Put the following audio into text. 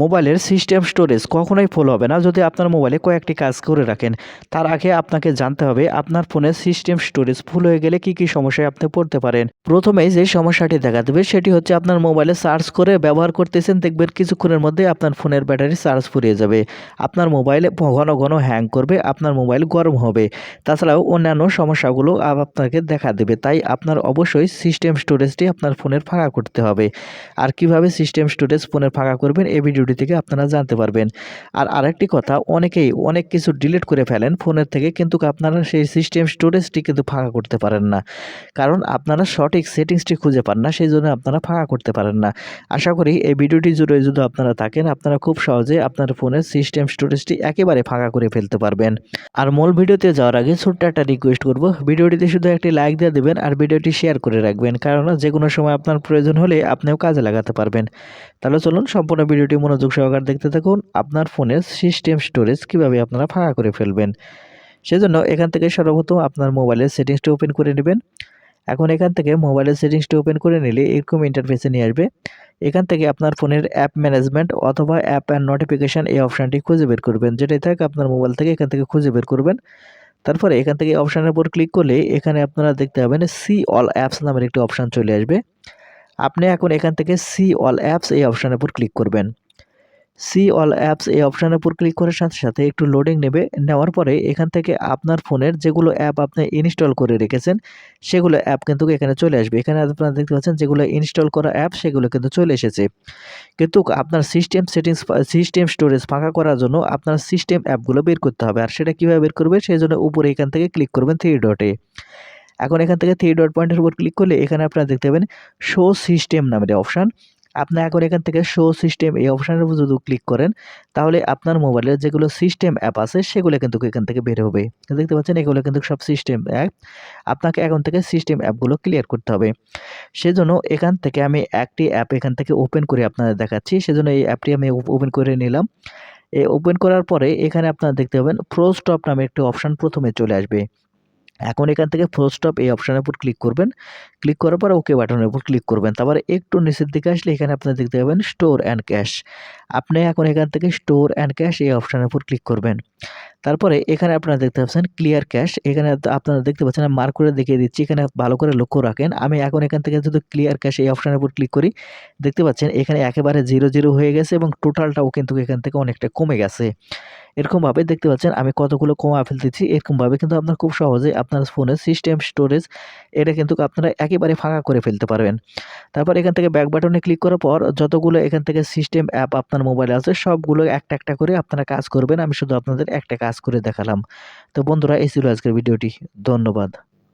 মোবাইলের system storage কখনোই ফুল হবে না। যদি আপনার মোবাইলে কয়েকটি কাজ করে রাখেন, তার আগে আপনাকে জানতে হবে আপনার ফোনের সিস্টেম স্টোরেজ ফুল হয়ে গেলে কি কি সমস্যায় আপনি পড়তে পারেন। প্রথমেই যে সমস্যাটি দেখা দেবে, সেটি হচ্ছে আপনার মোবাইলে চার্জ করে ব্যবহার করতেছেন, দেখবেন কিছুক্ষণের মধ্যে আপনার ফোনের ব্যাটারি চার্জ ফুরিয়ে যাবে। আপনার মোবাইলে ঘন ঘন হ্যাং করবে, আপনার মোবাইল গরম হবে। তাছাড়াও অন্যান্য সমস্যাগুলো আপনাকে দেখা দেবে, তাই আপনার অবশ্যই সিস্টেম স্টোরেজটি আপনার ফোনের ফাঁকা করতে হবে। আর কীভাবে সিস্টেম স্টোরেজ ফোনের ফাঁকা করবেন, এই ভিডিওটি থেকে আপনারা জানতে পারবেন। আর আরেকটি কথা, অনেকেই অনেক কিছু ডিলিট করে ফেলেন ফোনের থেকে, কিন্তু আপনারা সেই সিস্টেম স্টোরেজটি কিন্তু ফাঁকা করতে পারেন না। কারণ আপনারা সঠিক সেটিংসটি খুঁজে পান না, সেই জন্য আপনারা ফাঁকা করতে পারেন না। আশা করি এই ভিডিওটি জুড়ে যদি আপনারা থাকেন, আপনারা খুব সহজে আপনার ফোনের সিস্টেম স্টোরেজটি একেবারে ফাঁকা করে ফেলতে পারবেন। আর মূল ভিডিওতে যাওয়ার আগে ছোট্ট একটা রিকোয়েস্ট করব, ভিডিওটিতে শুধু একটি লাইক দিয়ে দেবেন আর ভিডিওটি শেয়ার করে রাখবেন কারণ যে কোনো সময় আপনার প্রয়োজন হলে আপনিও কাজে লাগাতে পারবেন। তাহলে চলুন সম্পূর্ণ ভিডিওটি মনোযোগ সহকারে দেখতে থাকুন আপনার ফোনের সিস্টেম স্টোরেজ কীভাবে আপনারা ফাঁকা করে ফেলবেন। সেজন্য এখান থেকে সর্বপ্রথম আপনার মোবাইলের সেটিংসটি ওপেন করে নেবেন। এখন এখান থেকে মোবাইলের সেটিংসটি ওপেন করে নিলে এরকম ইন্টারফেসে নিয়ে আসবে। এখান থেকে আপনার ফোনের অ্যাপ ম্যানেজমেন্ট অথবা অ্যাপ অ্যান্ড নোটিফিকেশান এই অপশানটি খুঁজে বের করবেন। যেটাই থাক আপনার মোবাইল থেকে এখান থেকে খুঁজে বের করবেন। তারপরে এখান থেকে অপশানের উপর ক্লিক করলে এখানে আপনারা দেখতে পাবেন সি অল অ্যাপস নামের একটি অপশান চলে আসবে। আপনি এখন এখান থেকে সি অল অ্যাপস এই অপশানের উপর ক্লিক করবেন। সি অল অ্যাপস এই অপশানের উপর ক্লিক করার সাথে সাথে একটু লোডিং নেবে। নেওয়ার পরে এখান থেকে আপনার ফোনের যেগুলো অ্যাপ আপনি ইনস্টল করে রেখেছেন, সেগুলো অ্যাপ কিন্তু এখানে চলে আসবে। এখানে আপনারা দেখতে পাচ্ছেন যেগুলো ইনস্টল করা অ্যাপ সেগুলো কিন্তু চলে এসেছে। কিন্তু আপনার সিস্টেম সেটিংস সিস্টেম স্টোরেজ ফাঁকা করার জন্য আপনার সিস্টেম অ্যাপগুলো বের করতে হবে। আর সেটা কীভাবে বের করবে? সেই জন্য উপরে এখান থেকে ক্লিক করবেন থ্রি ডটে এখন এখান থেকে থ্রি ডট পয়েন্টের উপর ক্লিক করলে এখানে আপনারা দেখতে পাবেন শো সিস্টেম নামের অপশান আপনি এখন এখান থেকে শো সিস্টেম এই অপশানের উপর যদি ক্লিক করেন, তাহলে আপনার মোবাইলের যেগুলো সিস্টেম অ্যাপ আছে, সেগুলো কিন্তু এখান থেকে বের হবে। দেখতে পাচ্ছেন, এগুলো কিন্তু সব সিস্টেম অ্যাপ আপনাকে এখন থেকে সিস্টেম অ্যাপগুলো ক্লিয়ার করতে হবে। সেজন্য এখান থেকে আমি একটি অ্যাপ এখান থেকে ওপেন করে আপনাদের দেখাচ্ছি। সেজন্য এই অ্যাপটি আমি ওপেন করে নিলাম। এই ওপেন করার পরে এখানে আপনারা দেখতে পাবেন প্রো স্টপ নামে একটি অপশান প্রথমে চলে আসবে। এখন এখান থেকে ফুল স্টপ এই অপশানের উপর ক্লিক করবেন। ক্লিক করার পর ওকে বাটনের উপর ক্লিক করবেন। তারপরে একটু নিচের দিকে আসলে এখানে আপনি দেখতে পাবেন স্টোর অ্যান্ড ক্যাশ আপনি এখন এখান থেকে স্টোর অ্যান্ড ক্যাশ এই অপশানের উপর ক্লিক করবেন। তারপরে এখানে আপনারা দেখতে পাচ্ছেন ক্লিয়ার ক্যাশ এখানে আপনারা দেখতে পাচ্ছেন আমি মার্ক করে দেখিয়ে দিচ্ছি, এখানে ভালো করে লক্ষ্য রাখেন। আমি এখন এখান থেকে যদি ক্লিয়ার ক্যাশ এই অপশানের উপর ক্লিক করি। দেখতে পাচ্ছেন এখানে একেবারে জিরো জিরো হয়ে গেছে এবং টোটালটাও কিন্তু এখান থেকে অনেকটা কমে গেছে। এরকমভাবে দেখতে পাচ্ছেন আমি কতগুলো কমা ফেলতেছি, এরকমভাবে কিন্তু আপনার খুব সহজে আপনার ফোনের সিস্টেম স্টোরেজ এটা কিন্তু আপনারা একেবারে ফাঁকা করে ফেলতে পারবেন। তারপর এখান থেকে ব্যাক বাটনে ক্লিক করার পর যতগুলো এখান থেকে সিস্টেম অ্যাপ আপনার মোবাইলে আছে, সবগুলো একটা একটা করে আপনারা কাজ করবেন। আমি শুধু আপনাদের একটা কাজ করে দেখালাম। তো বন্ধুরা এই ছিল আজকের ভিডিওটি। ধন্যবাদ।